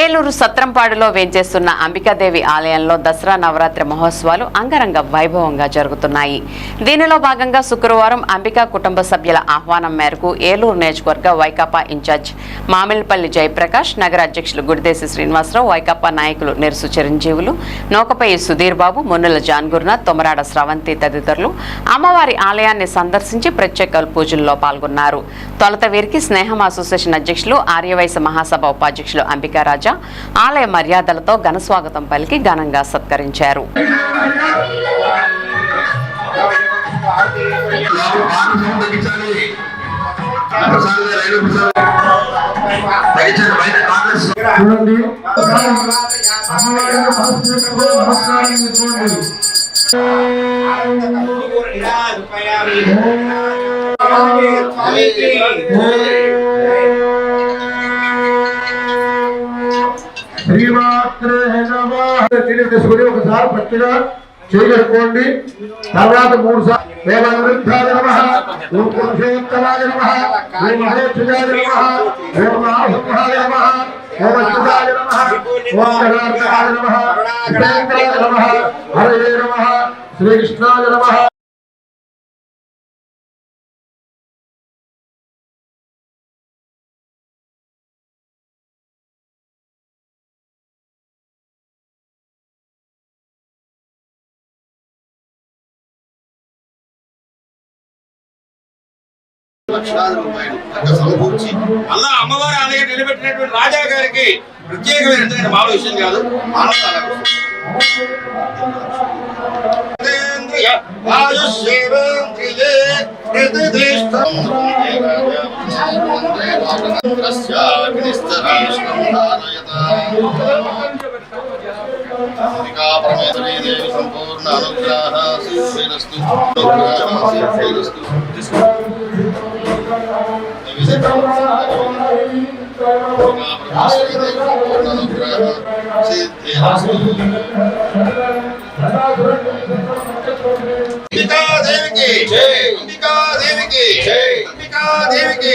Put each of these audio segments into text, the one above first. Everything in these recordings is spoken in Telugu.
ఏలూరు సత్రంపాడులో వేంచేస్తున్న అంబికాదేవి ఆలయంలో దసరా నవరాత్రి మహోత్సవాలు అంగరంగ వైభవంగా జరుగుతున్నాయి. దీనిలో భాగంగా శుక్రవారం అంబికా కుటుంబ సభ్యుల ఆహ్వానం మేరకు ఏలూరు నియోజకవర్గ వైకాపా ఇన్ఛార్జ్ మామిలిపల్లి జయప్రకాష్ నగర అధ్యక్షులు గుడిదేశి శ్రీనివాసరావు వైకాపా నాయకులు నిరుసు చిరంజీవులు నౌకపై సుధీర్ బాబు మున్నుల జాన్ తొమరాడ స్రవంతి తదితరులు అమ్మవారి ఆలయాన్ని సందర్శించి ప్రత్యేక పూజల్లో పాల్గొన్నారు. తొలత వీరికి స్నేహం అసోసియేషన్ అధ్యక్షులు ఆర్యవైశ్య మహాసభ ఉపాధ్యక్షులు అంబికా రాజా ఆలయ మర్యాదలతో ఘనస్వాగతం పలికి ఘనంగా సత్కరించారు. చూడండి. నమస్కారం చేసుకోండి తీసుకుని ఒకసారి పచ్చిగా చేయగలుగుకోండి తర్వాత మూడు సార్లు దేవృద్ధాయ నమ ఓం పురుషోత్తమాయ నమ ఓం నమ ఓం నమ ఓం అచ్యుతాయ నమ ఓం నమ నమ హరే నమ శ్రీకృష్ణాయ నమ లక్షలాది రూపాయలు సమకూర్చి అలా అమ్మవారి ఆలయం నిలబెట్టినటువంటి రాజా గారికి ప్రత్యేకమైన ఎందుకంటే మామూలు విషయం కాదు అంబికా దేవికి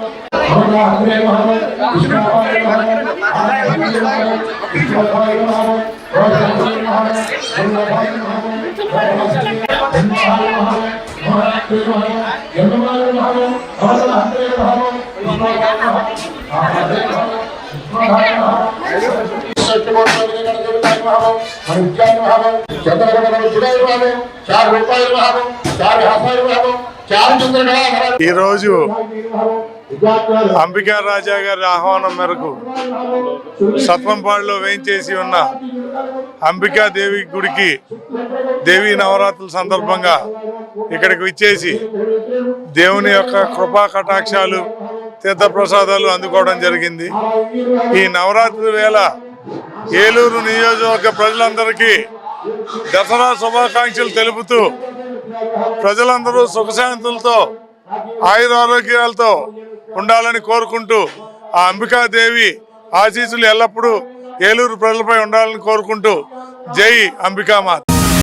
ఆనందాల విషయం. ఇంద్రియ ఆయుష్యేవేంద్రియే నిర్దిష్టం దేవాగ్నిస్తరీష్ణం పరమేశ్వరీ దేవి సంపూర్ణ అనుగ్రహ సిద్ధిరస్తు అనుగ్రహ సిద్ధిరస్తు అంబికాదేవికి అంబికాదేవికి అంబికాదేవికి ఈరోజు అంబికా రాజా గారి ఆహ్వానం మేరకు సత్వంపాడులో వేయించేసి ఉన్న అంబికా దేవి గుడికి దేవీ నవరాత్రుల సందర్భంగా ఇక్కడికి విచ్చేసి దేవుని యొక్క కృపా కటాక్షాలు తీర్థప్రసాదాలు అందుకోవడం జరిగింది. ఈ నవరాత్రి వేళ ఏలూరు నియోజకవర్గ ప్రజలందరికీ దసరా శుభాకాంక్షలు తెలుపుతూ ప్రజలందరూ సుఖశాంతులతో ఆయురారోగ్యాలతో ఉండాలని కోరుకుంటూ ఆ అంబికాదేవి ఆశీస్సులు ఎల్లప్పుడూ ఏలూరు ప్రజలపై ఉండాలని కోరుకుంటూ జై అంబికామాత.